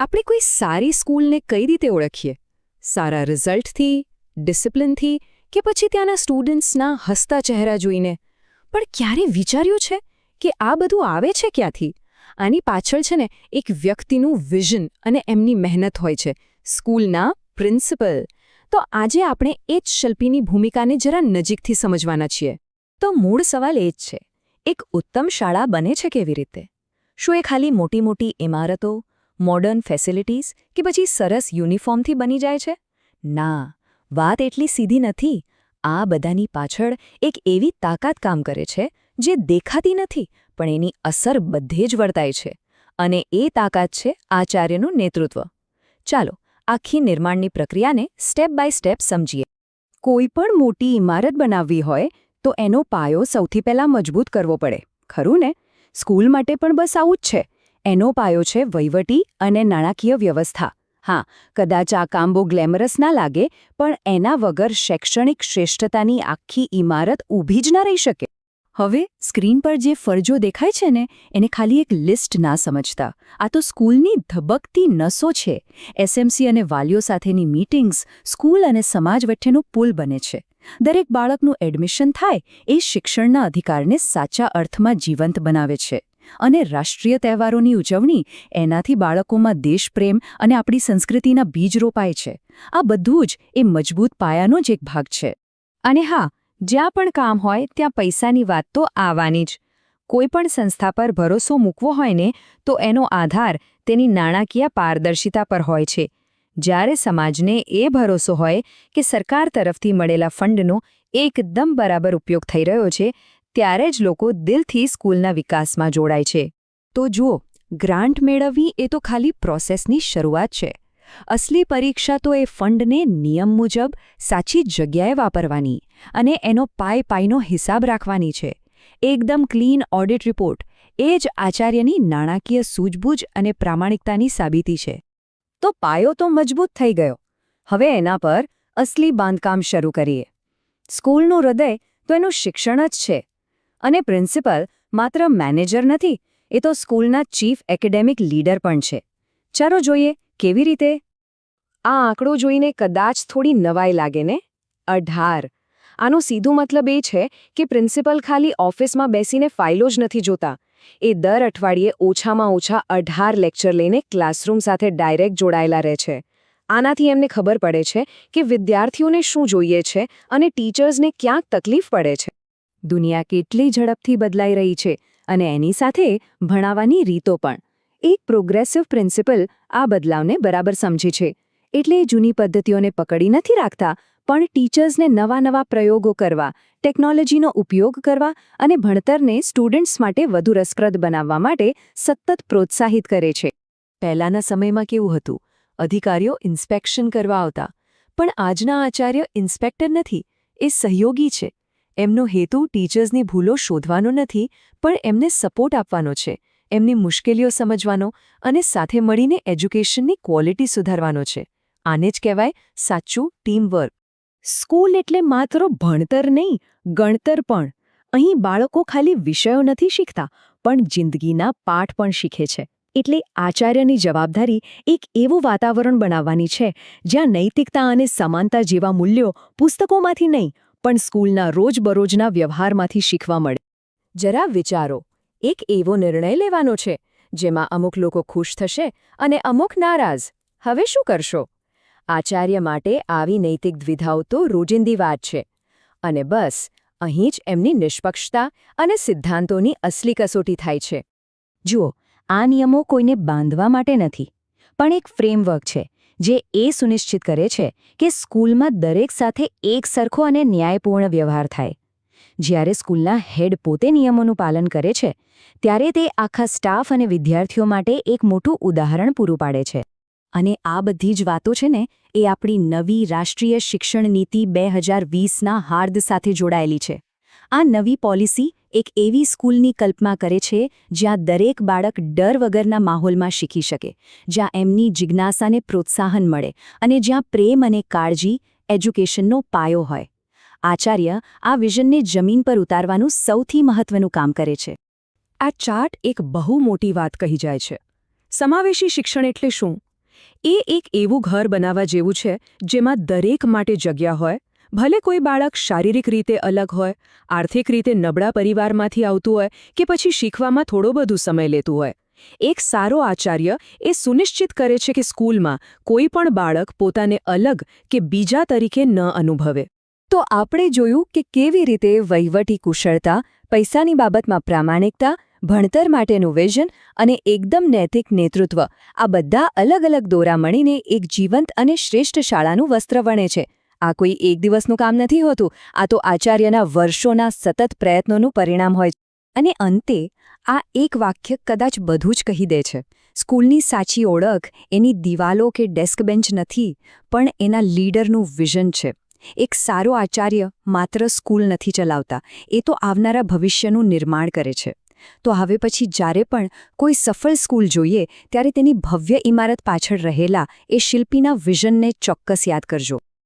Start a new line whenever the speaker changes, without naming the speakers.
આપણે કોઈ સારી સ્કૂલને કઈ રીતે ઓળખીએ? સારા રિઝલ્ટથી, ડિસિપ્લિનથી કે પછી ત્યાંના સ્ટુડન્ટ્સના હસતા ચહેરા જોઈને? પણ ક્યારે વિચાર્યું છે કે આ બધું આવે છે ક્યાંથી? આની પાછળ છે ને એક વ્યક્તિનું વિઝન અને એમની મહેનત હોય છે, સ્કૂલના પ્રિન્સિપલ. તો આજે આપણે એ જ શિલ્પીની ભૂમિકાને જરા નજીકથી સમજવાના છીએ.
તો મૂળ સવાલ એ જ છે, એક ઉત્તમ શાળા બને છે કેવી રીતે? શું એ ખાલી મોટી મોટી ઇમારતો મોડર્ન ફેસિલિટીઝ કે પછી સરસ યુનિફોર્મથી બની જાય છે? ના, વાત એટલી સીધી નથી. આ બધાની પાછળ એક એવી તાકાત કામ કરે છે જે દેખાતી નથી, પણ એની અસર બધે જ વર્તાય છે. અને એ તાકાત છે આચાર્યનું નેતૃત્વ. ચાલો, આખી નિર્માણની પ્રક્રિયાને સ્ટેપ બાય સ્ટેપ સમજીએ.
કોઈ પણ મોટી ઇમારત બનાવવી હોય, તો એનો પાયો સૌથી પહેલાં મજબૂત કરવો પડે. ખરું ને? સ્કૂલ માટે પણ બસ આવું જ છે. એનો પાયો છે વહીવટી અને નાણાકીય વ્યવસ્થા. હા, કદાચ આ કામ બહુ ગ્લેમરસ ના લાગે, પણ એના વગર શૈક્ષણિક શ્રેષ્ઠતાની આખી ઇમારત ઊભી જ ના રહી શકે.
હવે, સ્ક્રીન પર જે ફરજો દેખાય છે ને, એને ખાલી એક લિસ્ટ ના સમજતા. આ તો સ્કૂલની ધબકતી નસો છે. એસએમસી અને વાલીઓ સાથેની મીટિંગ્સ સ્કૂલ અને સમાજ વચ્ચેનો પુલ બને છે. દરેક બાળકનું એડમિશન થાય એ શિક્ષણના અધિકારને સાચા અર્થમાં જીવંત બનાવે છે. અને રાષ્ટ્રીય તહેવારોની ઉજવણી એનાથી બાળકોમાં દેશપ્રેમ અને આપણી સંસ્કૃતિના બીજ રોપાય છે. આ બધું જ એ મજબૂત પાયાનો જ એક ભાગ છે.
અને હા, જ્યાં પણ કામ હોય ત્યાં પૈસાની વાત તો આવવાની જ. કોઈ પણ સંસ્થા પર ભરોસો મૂકવો હોય ને, તો એનો આધાર તેની નાણાકીય પારદર્શિતા પર હોય છે. જ્યારે સમાજને એ ભરોસો હોય કે સરકાર તરફથી મળેલા ફંડનો એકદમ બરાબર ઉપયોગ થઈ રહ્યો છે ત્યારે જ લોકો દિલથી સ્કૂલના વિકાસમાં જોડાય છે. તો જુઓ, ગ્રાન્ટ મેળવવી એ તો ખાલી પ્રોસેસની શરૂઆત છે. અસલી પરીક્ષા તો એ ફંડને નિયમ મુજબ સાચી જગ્યાએ વાપરવાની અને એનો પાય પાયનો હિસાબ રાખવાની છે. એકદમ ક્લીન ઓડિટ રિપોર્ટ એ જ આચાર્યની નાણાકીય સૂઝબૂઝ અને પ્રામાણિકતાની સાબિતી છે.
તો પાયો તો મજબૂત થઈ ગયો. હવે એના પર અસલી બાંધકામ શરૂ કરીએ. સ્કૂલનું હૃદય તો એનું શિક્ષણ જ છે. અને પ્રિન્સિપલ માત્ર મેનેજર નથી, એ તો સ્કૂલના ચીફ એકેડેમિક લીડર પણ છે. ચાલો જોઈએ કેવી રીતે?
આ આંકડો જોઈને કદાચ થોડી નવાઈ લાગે ને? અઢાર. આનો સીધો મતલબ એ છે કે પ્રિન્સિપલ ખાલી ઓફિસમાં બેસીને ફાઇલો જ નથી જોતા. એ દર અઠવાડિયે ઓછામાં ઓછા અઢાર લેક્ચર લઈને ક્લાસરૂમ સાથે ડાયરેક્ટ જોડાયેલા રહે છે. આનાથી એમને ખબર પડે છે કે વિદ્યાર્થીઓને શું જોઈએ છે અને ટીચર્સને ક્યાંક તકલીફ પડે છે.
દુનિયા કેટલી ઝડપથી બદલાઈ રહી છે અને એની સાથે ભણાવવાની રીતો પણ. એક પ્રોગ્રેસિવ પ્રિન્સિપલ આ બદલાવને બરાબર સમજે છે. એટલે જૂની પદ્ધતિઓને પકડી નથી રાખતા, પણ ટીચર્સને નવા નવા પ્રયોગો કરવા, ટેકનોલોજીનો ઉપયોગ કરવા અને ભણતરને સ્ટુડન્ટ્સ માટે વધુ રસપ્રદ બનાવવા માટે સતત પ્રોત્સાહિત કરે છે. પહેલાના સમયમાં કેવું હતું? અધિકારીઓ ઇન્સ્પેક્શન કરવા આવતા. પણ આજના આચાર્ય ઇન્સ્પેક્ટર નથી. એ સહયોગી છે. એમનો હેતુ ટીચર્સની ભૂલો શોધવાનો નથી, પણ એમને સપોર્ટ આપવાનો છે, એમની મુશ્કેલીઓ સમજવાનો અને સાથે મળીને એજ્યુકેશનની ક્વોલિટી સુધારવાનો છે. આને જ કહેવાય સાચું ટીમવર્ક. સ્કૂલ એટલે માત્ર ભણતર નહીં, ગણતર પણ. અહીં બાળકો ખાલી વિષયો નથી શીખતા, પણ જિંદગીના પાઠ પણ શીખે છે. એટલે આચાર્યની જવાબદારી એક એવું વાતાવરણ બનાવવાની છે, જ્યાં નૈતિકતા અને સમાનતા જેવા મૂલ્યો પુસ્તકોમાંથી નહીં પણ સ્કૂલના રોજબરોજના વ્યવહારમાંથી શીખવા મળે. જરા વિચારો, એક એવો નિર્ણય લેવાનો છે, જેમાં અમુક લોકો ખુશ થશે અને અમુક નારાજ. હવે શું કરશો? આચાર્ય માટે આવી નૈતિક દ્વિધાઓ તો રોજિંદી વાત છે. અને બસ, અહીં જ એમની નિષ્પક્ષતા અને સિદ્ધાંતોની અસલી કસોટી થાય છે. જુઓ, આ નિયમો કોઈને બાંધવા માટે નથી, પણ એક ફ્રેમવર્ક છે જે એ સુનિશ્ચિત કરે છે કે સ્કૂલમાં દરેક સાથે એક સરખો અને ન્યાયપૂર્ણ વ્યવહાર થાય. જ્યારે સ્કૂલના હેડ પોતે નિયમોનું પાલન કરે છે, ત્યારે તે આખા સ્ટાફ અને વિદ્યાર્થીઓ માટે એક મોટું ઉદાહરણ પૂરું પાડે છે. અને આ બધી જ વાતો છે ને, એ આપણી નવી રાષ્ટ્રીય શિક્ષણ નીતિ બે હજાર વીસના હાર્દ સાથે જોડાયેલી છે. આ નવી પોલિસી એક એવી સ્કૂલની કલ્પના કરે છે જ્યાં દરેક બાળક ડર વગરના માહોલમાં શીખી શકે, જ્યાં એમની જિજ્ઞાસાને પ્રોત્સાહન મળે અને જ્યાં પ્રેમ અને કાળજી એજ્યુકેશનનો પાયો હોય. આચાર્ય આ વિઝનને જમીન પર ઉતારવાનું સૌથી મહત્વનું કામ કરે છે.
આ ચાર્ટ એક બહુ મોટી વાત કહી જાય છે. સમાવેશી શિક્ષણ એટલે શું?
એ એક એવું ઘર બનાવવા જેવું છે જેમાં દરેક માટે જગ્યા હોય ભલે કોઈ બાળક શારીરિક રીતે અલગ હોય, આર્થિક રીતે નબળા પરિવારમાંથી આવતું હોય કે પછી શીખવામાં થોડો બધું સમય લેતું હોય, એક સારો આચાર્ય એ સુનિશ્ચિત કરે છે કે સ્કૂલમાં કોઈ પણ બાળક પોતાને અલગ કે બીજા તરીકે ન અનુભવે.
તો આપણે જોયું કે કેવી રીતે વહીવટી કુશળતા, પૈસાની બાબતમાં પ્રામાણિકતા, ભણતર માટેનું વિઝન અને એકદમ નૈતિક નેતૃત્વ આ બધા અલગ અલગ દોરા મળીને એક જીવંત અને શ્રેષ્ઠ શાળાનું વસ્ત્ર વણે છે. આ કોઈ એક દિવસનું કામ નથી હોતું. આ તો આચાર્યના વર્ષોના સતત પ્રયત્નોનું પરિણામ હોય અને અંતે આ એક વાક્ય કદાચ બધું જ કહી દે છે. સ્કૂલની સાચી ઓળખ એની દિવાલો કે ડેસ્ક બેન્ચ નથી, પણ એના લીડરનું વિઝન છે. એક સારો આચાર્ય માત્ર સ્કૂલ નથી ચલાવતા. એ તો આવનારા ભવિષ્યનું નિર્માણ કરે છે. તો હવે પછી જ્યારે પણ કોઈ સફળ સ્કૂલ જોઈએ, ત્યારે તેની ભવ્ય ઇમારત પાછળ રહેલા એ શિલ્પીના વિઝનને ચોક્કસ યાદ કરજો.